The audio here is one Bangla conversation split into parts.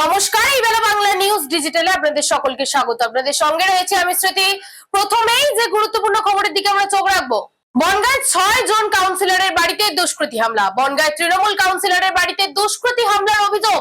নমস্কার এই বেলা বাংলা নিউজ ডিজিটালে আপনাদের সকলকে স্বাগত। আপনাদের সঙ্গে রয়েছে আমি শ্রুতি। প্রথমেই যে গুরুত্বপূর্ণ খবরের দিকে আমরা চোখ রাখব, বনগাঁয় ছয় জন কাউন্সিলরের বাড়িতে দুষ্কৃতী হামলা। বনগাঁয় তৃণমূল কাউন্সিলরের বাড়িতে দুষ্কৃতী হামলার অভিযোগ।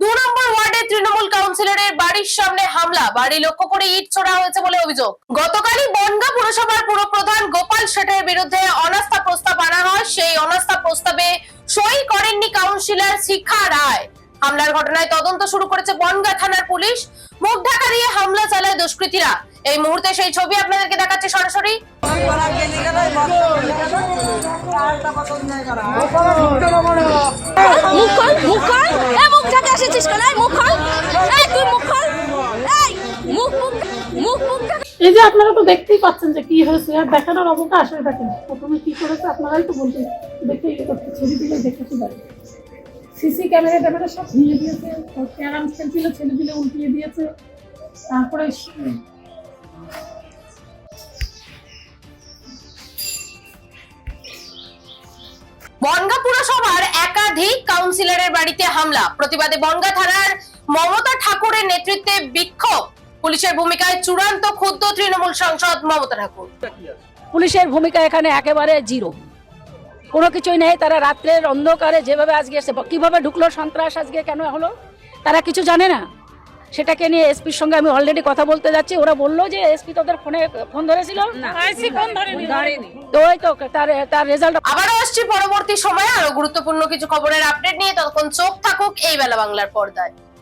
দু নম্বর ওয়ার্ডে তৃণমূল কাউন্সিলরের বাড়ির সামনে হামলা। বাড়ি লক্ষ্য করে ইট ছোড়া হয়েছে বলে অভিযোগ। গতকালই বনগাঁ পুরসভার পুরপ্রধান গোপাল শেঠের বিরুদ্ধে অনাস্থা প্রস্তাব আনা হয়। সেই অনাস্থা প্রস্তাবে সই করেননি কাউন্সিলর শিখা রায়। হামলার ঘটনায় তদন্ত শুরু করেছে বনগাঁ থানার পুলিশ। মুখ ঢাকা দিয়ে হামলা চালায় দুষ্কৃতীরা। এই মুহূর্তে সেই ছবি আপনাদেরকে দেখাচ্ছে সরাসরি। মুখ খোল মুখ খোল। এ মুখ ঢাকা এসেছিস কেন? এই যে আপনারা তো দেখতেই পাচ্ছেন যে কি হয়েছে আর দেখানোর অবকাশ হয়ে থাকে প্রথমে কি করেছে আপনারাই তো বলছেন দেখে ইয়ে করতে ছেড়ে দিলে দেখেছি সিসি ক্যামেরা ট্যামেরা সব নিয়ে দিয়েছে। ক্যারাম খেলছিল ছেলে দিলে উল্টিয়ে দিয়েছে। তারপরে বনগা পুরসভার একাধিক কাউন্সিলরের বাড়িতে হামলা। প্রতিবাদে বনগা থানার মমতা ঠাকুরের নেতৃত্বে বিক্ষোভ। পুলিশের ভূমিকায় চূড়ান্ত ক্ষুব্ধ তৃণমূল সাংসদ মমতা ঠাকুর। পুলিশের ভূমিকা এখানে একেবারে জিরো। কোনো কিছুই নেই তারা রাত্রের অন্ধকারে যেভাবে আজকে এসে কীভাবে ঢুকলো সন্ত্রাস আজকে কেন হলো? তারা কিছু জানে না। সেটাকে নিয়ে এসপির সঙ্গে আমি অলরেডি কথা বলতে যাচ্ছি। ওরা বলল যে এসপি তোদের ফোনে ফোন ধরেছিল? তো ওই তো তার তার রেজাল্ট আবারও আসছি পরবর্তী সময়ে। আরও গুরুত্বপূর্ণ কিছু খবরের আপডেট নিয়ে। ততক্ষণ চোখ থাকুক এই বেলা বাংলার পর্দায়।